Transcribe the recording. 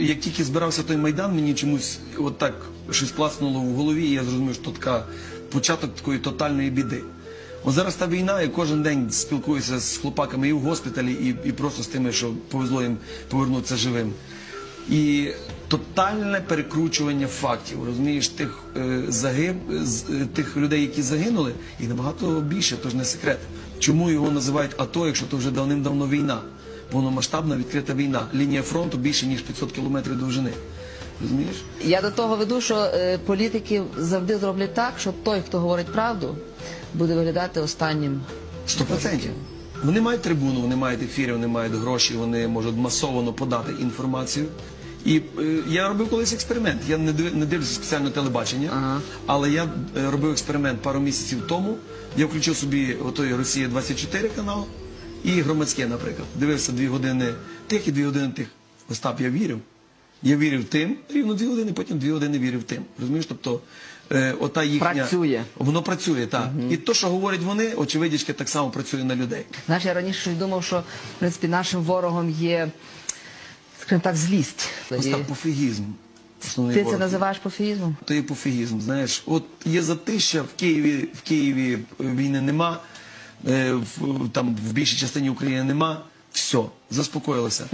як тільки збирався той майдан, мені чомусь от так щось класнуло в голові, і я зрозумів, що така початок такої тотальної біди. От зараз та війна, і кожен день спілкуюся з хлопаками і в госпіталі, і, і просто з тими, що повезло їм повернутися живим. І тотальне перекручування фактів, розумієш, тих е, загиб, з- е, тих людей, які загинули, і набагато більше, то ж не секрет. Чому його називають АТО, якщо то вже давним-давно війна? Повномасштабна відкрита війна. Лінія фронту більше ніж 500 кілометрів довжини. Розумієш? Я до того веду, що е, політики завжди зроблять так, що той, хто говорить правду, буде виглядати останнім. Сто процентів. Вони мають трибуну, вони мають ефіри, вони мають гроші, вони можуть масово подати інформацію. І е, я робив колись експеримент. Я не, див- не дивлюся спеціально телебачення, Ага. але я е, робив експеримент пару місяців тому. Я включив собі отой Росія 24 канал і громадське, наприклад. Дивився дві години тих і дві години тих. Остап, я вірив. Я вірив тим, рівно дві години, потім дві години вірив тим. Розумієш? Тобто, е, ота їхня... Працює. Воно працює, так. І то, що говорять вони, очевидячки, так само працює на людей. Знаєш, я раніше щось думав, що в принципі нашим ворогом є, скажімо так, злість. Остап пофігізм. Основний Ти це називаєш пофігізмом? То є пофігізм. Знаєш, от є затища в Києві, в Києві війни нема, е, в, там в більшій частині України нема. Все, заспокоїлося.